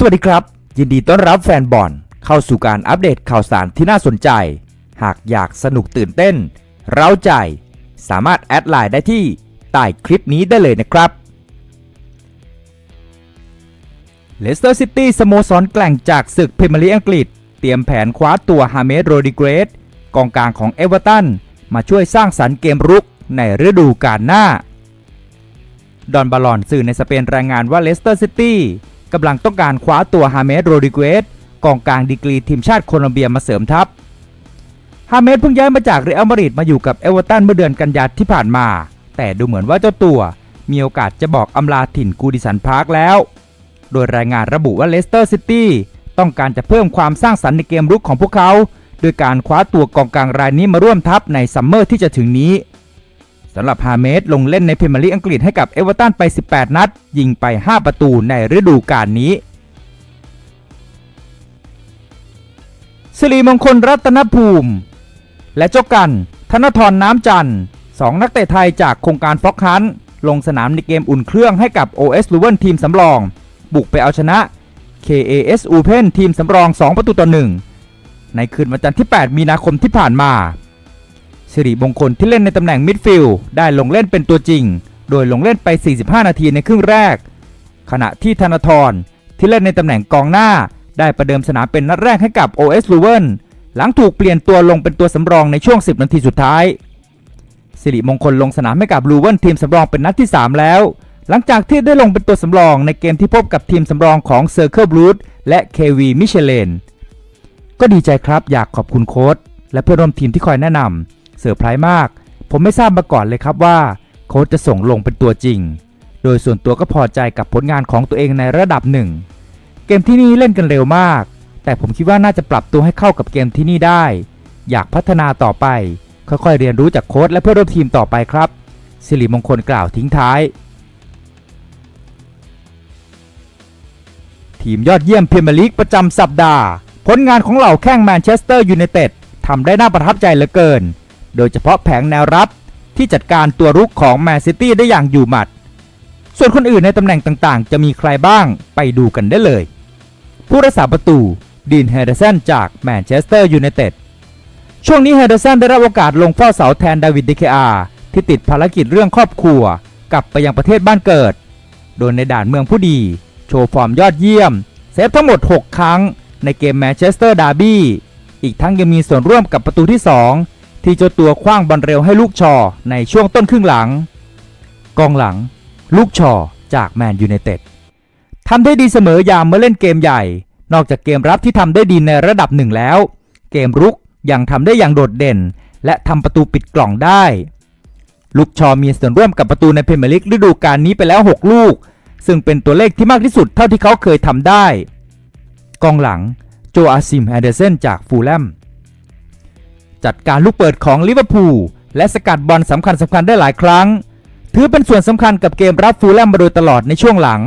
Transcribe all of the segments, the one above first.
สวัสดีครับ ยินดีต้อนรับแฟนบอลเข้าสู่การอัปเดตข่าวสารที่น่าสนใจ หากอยากสนุกตื่นเต้น เร้าใจ สามารถแอดไลน์ได้ที่ใต้คลิปนี้ได้เลยนะครับเลสเตอร์ซิตี้สโมสรแกล่งจากศึกพรีเมียร์ลีกอังกฤษ เตรียมแผนคว้าตัวฮาเมสโรดิเกรสกองกลางของเอเวอร์ตันมาช่วยสร้างสรรค์เกมรุกในฤดูกาลหน้า ดอนบาลอนสื่อในสเปนรายงานว่าเลสเตอร์ซิตี้ กำลังต้องการคว้าตัวฮาเมสโรดิเกสกองกลางดีกรีทีมชาติโคลอมเบียมาเสริมทัพ ฮาเมสเพิ่งย้ายมาจากเรอัลมาดริดมาอยู่กับเอเวอร์ตันเมื่อเดือนกันยายนที่ผ่านมา แต่ดูเหมือนว่าเจ้าตัวมีโอกาสจะบอกอำลาถิ่นกูดิสันพาร์คแล้ว โดยรายงานระบุว่าเลสเตอร์ซิตี้ต้องการจะเพิ่มความสร้างสรรค์ในเกมรุกของพวกเขา โดยการคว้าตัวกองกลางรายนี้มาร่วมทัพในซัมเมอร์ที่จะถึงนี้ สำหรับฮาเมสลงเล่นในพรีเมียร์ลีกอังกฤษให้กับเอเวอร์ตันไป 18 นัด ยิงไป 5 ประตูในฤดูกาลนี้สิริมงคลรัตนภูมิ และเจ้ากัน ธนทรน้ำจันทร์สองนักเตะไทยจากโครงการฟ็อกฮันลงสนามในเกมอุ่นเครื่องให้กับ OS l u v e n ทีมสำรอง บุกไปเอาชนะ KAS Open ทีมสำรอง 2 ประตูต่อ 1 ในคืนวันจันทร์ที่ 8 มีนาคมที่ผ่านมา สิริมงคลที่เล่นในตำแหน่งมิดฟิลด์ได้ลงเล่นเป็นตัวจริง โดยลงเล่นไป 45 นาทีในครึ่งแรก ขณะที่ธนาธรที่เล่นในตำแหน่งกองหน้า ได้ประเดิมสนามเป็นนัดแรกให้กับ OS l u v e n หลังถูกเปลี่ยนตัวลงเป็นตัวสำรองในช่วง 10 นาทีสุดท้าย สิริมงคลลงสนามให้กับลูเวนทีมสำรองเป็นนัดที่ 3 แล้ว หลังจากที่ได้ลงเป็นตัวสำรองในเกมที่พบกับทีมสำรองของ Circle Blue และ KV Michelin ก็ดีใจครับอยากขอบคุณโค้ชและเพื่อนร่วมทีมที่คอยแนะนำ เซอร์ไพรส์มาก ผมไม่ทราบมาก่อนเลยครับว่าโค้ชจะส่งลงเป็นตัวจริง โดยส่วนตัวก็พอใจกับผลงานของตัวเองในระดับหนึ่ง เกมที่นี่เล่นกันเร็วมาก แต่ผมคิดว่าน่าจะปรับตัวให้เข้ากับเกมที่นี่ได้ อยากพัฒนาต่อไป ค่อยๆเรียนรู้จากโค้ชและเพื่อนร่วมทีมต่อไปครับ สิริมงคลกล่าวทิ้งท้าย ทีมยอดเยี่ยมพรีเมียร์ลีกประจำสัปดาห์ ผลงานของเหล่าแข้งแมนเชสเตอร์ยูไนเต็ดทำได้น่าประทับใจเหลือเกิน โดยเฉพาะแผงแนวรับที่จัดการตัวรุกของแมนซิตี้ได้อย่างอยู่หมัด ส่วนคนอื่นในตำแหน่งต่างๆ จะมีใครบ้างไปดูกันได้เลย ผู้รักษาประตูดีนเฮเดอร์สันจากแมนเชสเตอร์ยูไนเต็ดช่วงนี้เฮเดอร์สันได้รับโอกาสลงเฝ้าเสาแทนดาวิดเดเคอาที่ติดภารกิจเรื่องครอบครัวกลับไปยังประเทศบ้านเกิด โดยในด่านเมืองผู้ดี โชว์ฟอร์มยอดเยี่ยม เซฟทั้งหมด 6 ครั้งในเกมแมนเชสเตอร์ดาร์บี้อีกทั้งยังมีส่วนร่วมกับประตูที่ 2 ที่เจ้าตัวคว้างบอลเร็วให้ลูกชอในช่วงต้นครึ่งหลัง กองหลัง ลูกชอจากแมนยูไนเต็ดทำได้ดีเสมอยามเมื่อเล่นเกมใหญ่ นอกจากเกมรับที่ทำได้ดีในระดับหนึ่งแล้ว เกมรุกยังทำได้อย่างโดดเด่น และทำประตูปิดกล่องได้ ลูกชอมีส่วนร่วมกับประตูในเพรเมียร์ลีกฤดูกาลนี้ไปแล้ว 6 ลูก ซึ่งเป็นตัวเลขที่มากที่สุดเท่าที่เขาเคยทำได้ กองหลัง โจอาซิมแอนเดอร์เซนจากฟูลแลม จัดการลูกเปิดของลิเวอร์พูลและสกัดบอลสำคัญสำคัญได้หลายครั้ง ถือเป็นส่วนสำคัญกับเกมรับฟูลแลมมาโดยตลอดในช่วงหลัง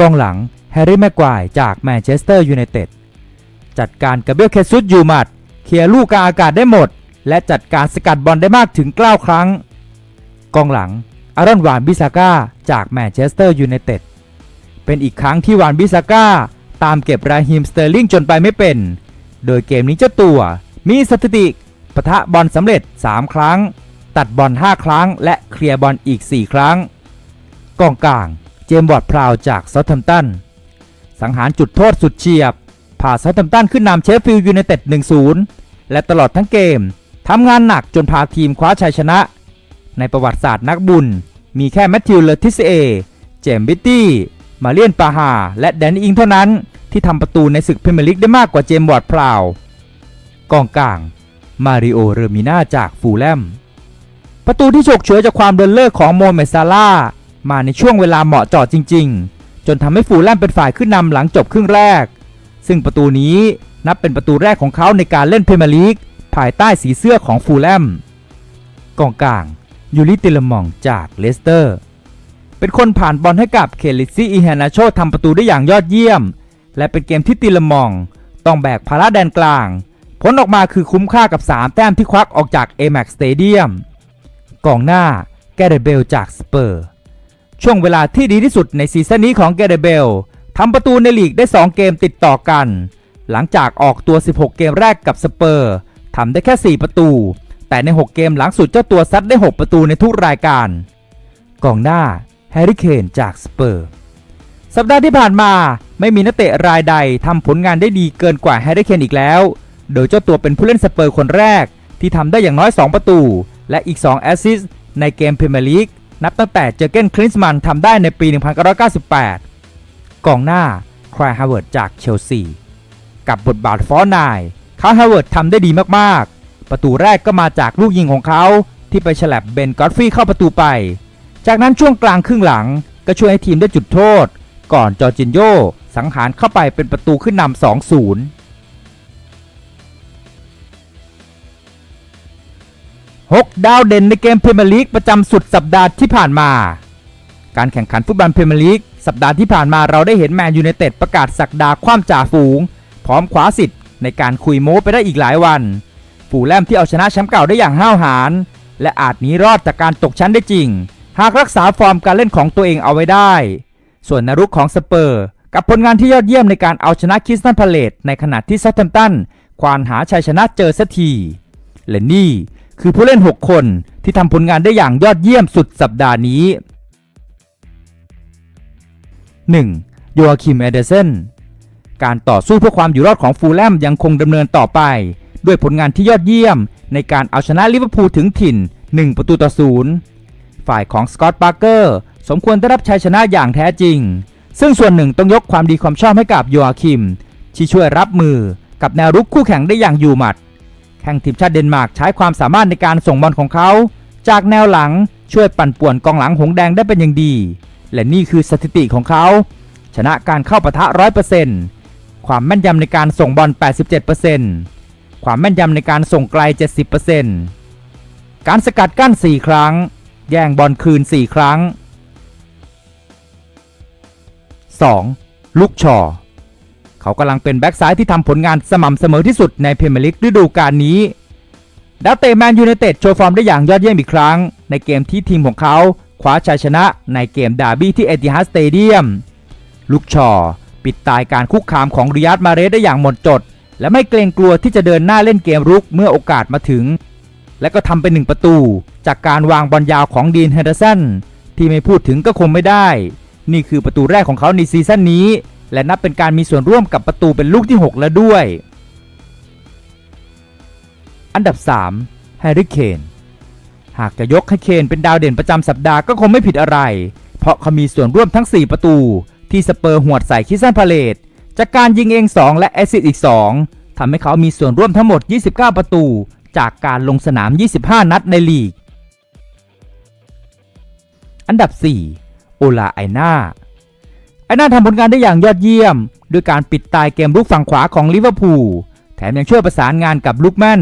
กองหลังแฮร์รี่แม็กควายจากแมนเชสเตอร์ยูไนเต็ดจัดการกับเบลเคซุสยูมัดเคลียร์ลูกกลางอากาศได้หมด และจัดการสกัดบอลได้มากถึง 9 ครั้ง กองหลังอารอนวานบิซาก้าจากแมนเชสเตอร์ยูไนเต็ดเป็นอีกครั้งที่วานบิซาก้าตามเก็บราฮิมสเตอร์ลิงจนไปไม่เป็น โดยเกมนี้เจ้าตัว มีสถิติปะทะบอลสำเร็จ 3 ครั้ง ตัดบอล 5 ครั้ง และเคลียร์บอลอีก 4 ครั้ง กองกลาง เจมส์วอร์ดพราวจากเซาท์แฮมป์ตัน สังหารจุดโทษสุดเฉียบ พาเซาท์แฮมป์ตันขึ้นนำเชฟฟิลด์ยูไนเต็ด 1-0 และตลอดทั้งเกมทำงานหนักจนพาทีมคว้าชัยชนะ ในประวัติศาสตร์นักบุญ มีแค่แมทธิวเลอทิสเอ เจมบิตตี้ มาเลียนปาฮาและแดนอิงเท่านั้น ที่ทำประตูในศึกพรีเมียร์ลีกได้มากกว่าเจมส์วอร์ดพราว กองกลาง มาริโอ เรมิน่าจากฟูลแลม ประตูที่ฉกฉวยจากความเดินเลิกของโมเมซาลามาในช่วงเวลาเหมาะเจาะจริง ๆ จนทำให้ฟูลแลมเป็นฝ่ายขึ้นนำหลังจบครึ่งแรก ซึ่งประตูนี้นับเป็นประตูแรกของเขาในการเล่นพรีเมียร์ลีกภายใต้สีเสื้อของฟูลแลมกองกลางยูริติลมองจากเลสเตอร์ เป็นคนผ่านบอลให้กับเคลิซี่อีแฮนาโชทำประตูได้อย่างยอดเยี่ยม และเป็นเกมที่ติลมองต้องแบกภาระแดนกลาง ผลออกมาคือคุ้มค่ากับ 3 แต้มที่ควักออกจาก a m a x Stadium กองหน้าแกเรเบลจากสเปอร์ ช่วงเวลาที่ดีที่สุดในซีซั่นนี้ของแกเรเบลทำประตูในลีกได้ 2 เกมติดต่อกัน หลังจากออกตัว 16 เกมแรกกับสเปอร์ทำได้แค่ 4 ประตู แต่ใน 6 เกมหลังสุดเจ้าตัวซัดได้ 6 ประตูในทุกรายการ กองหน้าแฮร์รี่เคนจากสเปอร์สัปดาห์ที่ผ่านมาไม่มีนักเตะรายใดทำผลงานได้ดีเกินกว่าแฮร์รี่เคนอีกแล้ว โดยเจ้าตัวเป็นผู้เล่นสเปอร์คนแรก ที่ทำได้อย่างน้อย 2 ประตู และอีก 2 แอสซิสต์ในเกมพรีเมียร์ลีกนับตั้งแต่เจอเกนคลินส์มันทำได้ในปี 1998 กองหน้าครายฮาวเวิร์ดจากเชลซี กับบทบาทฟอร์นายเขาฮาวเวิร์ดทำได้ดีมากๆ ประตูแรกก็มาจากลูกยิงของเขาที่ไปฉลับเบนกอตฟรีเข้าประตูไป จากนั้นช่วงกลางครึ่งหลังก็ช่วยให้ทีมได้จุดโทษ ก่อนจอร์จินโยสังหารเข้าไปเป็นประตูขึ้นนำ2-0 6 ดาวเด่นในเกมพรีเมียร์ลีกประจำสุดสัปดาห์ที่ผ่านมา การแข่งขันฟุตบอลพรีเมียร์ลีกสัปดาห์ที่ผ่านมาเราได้เห็นแมนยูไนเต็ดประกาศสักดาคว่ำจ่าฝูง พร้อมขวาสิทธิ์ในการคุยโม้ไปได้อีกหลายวันฝูแลมที่เอาชนะแชมป์เก่าได้อย่างห้าวหาญและอาจหนีรอดจากการตกชั้นได้จริง หากรักษาฟอร์มการเล่นของตัวเองเอาไว้ได้ ส่วนนรุกของสเปอร์ กับผลงานที่ยอดเยี่ยมในการเอาชนะคิสตันพาเลตในขณะที่ซัตเทมตันควานหาชัยชนะเจอสักทีและนี่ คือผู้เล่น 6 คนที่ทำผลงานได้อย่างยอดเยี่ยมสุดสัปดาห์นี้ 1. โยอาคิมเอเดเซนการต่อสู้เพื่อความอยู่รอดของฟูลแลมยังคงดำเนินต่อไป ด้วยผลงานที่ยอดเยี่ยม ในการเอาชนะลิเวอร์พูลถึงถิ่น 1 ประตูต่อศูนย์ฝ่ายของสกอตต์ปาร์เกอร์สมควรได้รับชัยชนะอย่างแท้จริง ซึ่งส่วนหนึ่งต้องยกความดีความชอบให้กับโยอาคิม ที่ช่วยรับมือกับแนวรุกคู่แข่งได้อย่างอยู่หมัด แข่งทีมชาติเดนมาร์กใช้ความสามารถในการส่งบอลของเขา จากแนวหลังช่วยปั่นป่วนกองหลังหงแดงได้เป็นอย่างดี และนี่คือสถิติของเขา ชนะการเข้าปะทะ 100%ความแม่นยำในการส่งบอล 87%ความแม่นยำในการส่งไกล 70%การสกัดกั้น 4 ครั้ง แย่งบอลคืน 4 ครั้ง 2. ลุกชอ เขากำลังเป็นแบ็กซ้ายที่ทำผลงานสม่ำเสมอที่สุดในพรีเมียร์ลีกฤดูกาลนี้ดาวเตะแมนยูไนเต็ดโชว์ฟอร์มได้อย่างยอดเยี่ยมอีกครั้ง ในเกมที่ทีมของเขาคว้าชัยชนะในเกมดาร์บี้ที่เอติฮัดสเตเดียมลุกชอปิดตายการคุกคามของริยัตมาเรสได้อย่างหมดจด และไม่เกรงกลัวที่จะเดินหน้าเล่นเกมรุกเมื่อโอกาสมาถึง และก็ทำเป็นหนึ่งประตู จากการวางบอลยาวของดีนเฮนเดอร์สันที่ไม่พูดถึงก็คงไม่ได้ นี่คือประตูแรกของเขาในซีซั่นนี้ และนับเป็นการมีส่วนร่วมกับประตูเป็นลูกที่ 6 แล้วด้วย อันดับ3แฮร์รี่เคนหากจะยกให้เคนเป็นดาวเด่นประจำสัปดาห์ก็คงไม่ผิดอะไร เพราะเขามีส่วนร่วมทั้ง 4 ประตู ที่สเปอร์หวดใส่คิสซันพาเลตจากการยิงเอง 2 และแอซิสอีก 2ทำให้เขามีส่วนร่วมทั้งหมด 29 ประตู จากการลงสนาม 25 นัดในลีก อันดับ 4 โอลาไอนา ไอนาทำผลงานได้อย่างยอดเยี่ยม ด้วยการปิดตายเกมลุกฝั่งขวาของลิเวอร์พูลแถมยังช่วยประสานงานกับลูกแมน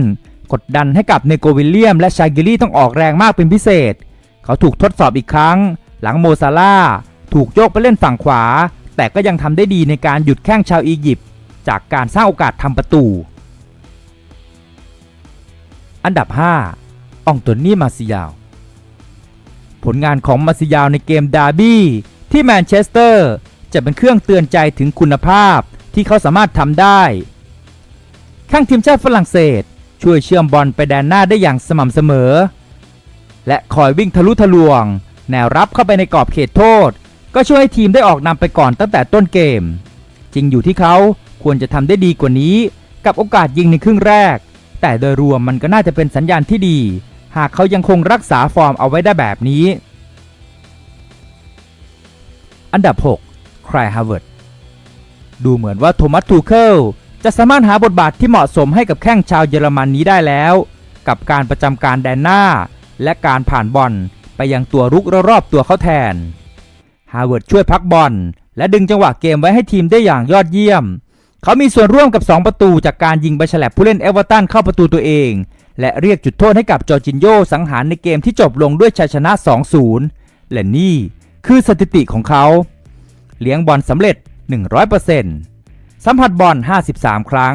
กดดันให้กับเนโกวิลเลียม และชากิลี่ต้องออกแรงมากเป็นพิเศษ เขาถูกทดสอบอีกครั้ง หลังโมซาลาถูกโยกไปเล่นฝั่งขวา แต่ก็ยังทำได้ดีในการหยุดแข้งชาวอียิปต์จากการสร้างโอกาสทำประตู อันดับ 5 อองโตนี่มาซิยาว ผลงานของมาซิยาวในเกมดาร์บี้ที่แมนเชสเตอร์ จะเป็นเครื่องเตือนใจถึงคุณภาพที่เขาสามารถทำได้ ข้างทีมชาติฝรั่งเศส ช่วยเชื่อมบอลไปแดนหน้าได้อย่างสม่ำเสมอ และคอยวิ่งทะลุทะลวง แนวรับเข้าไปในกรอบเขตโทษ ก็ช่วยให้ทีมได้ออกนำไปก่อนตั้งแต่ต้นเกม จริงอยู่ที่เขาควรจะทำได้ดีกว่านี้ กับโอกาสยิงในครึ่งแรก แต่โดยรวมมันก็น่าจะเป็นสัญญาณที่ดี หากเขายังคงรักษาฟอร์มเอาไว้ได้แบบนี้ อันดับ 6 ครฮาร์วาร์ดดูเหมือนว่าโทมัสทูเคิลจะสามารถหาบทบาทที่เหมาะสมให้กับแข้งชาวเยอรมันนี้ได้แล้ว กับการประจำการแดนหน้า และการผ่านบอลไปยังตัวรุกรอบตัวเขาแทน ฮาร์วาร์ดช่วยพักบอลและดึงจังหวะเกมไว้ให้ทีมได้อย่างยอดเยี่ยม เขามีส่วนร่วมกับ 2 ประตูจากการยิงไปฉลับผู้เล่นเอเวอร์ตันเข้าประตูตัวเอง และเรียกจุดโทษให้กับจอร์จินโยสังหารในเกมที่จบลงด้วยชัยชนะ 2-0 และนี่คือสถิติของเขา เลี้ยงบอลสำเร็จ 100%สัมผัสบอล 53 ครั้ง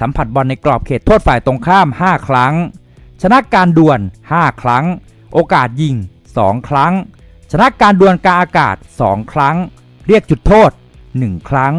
สัมผัสบอลในกรอบเขตโทษฝ่ายตรงข้าม 5 ครั้ง ชนะการดวล 5 ครั้ง โอกาสยิง 2 ครั้ง ชนะการดวลกลางอากาศ 2 ครั้ง เรียกจุดโทษ 1 ครั้ง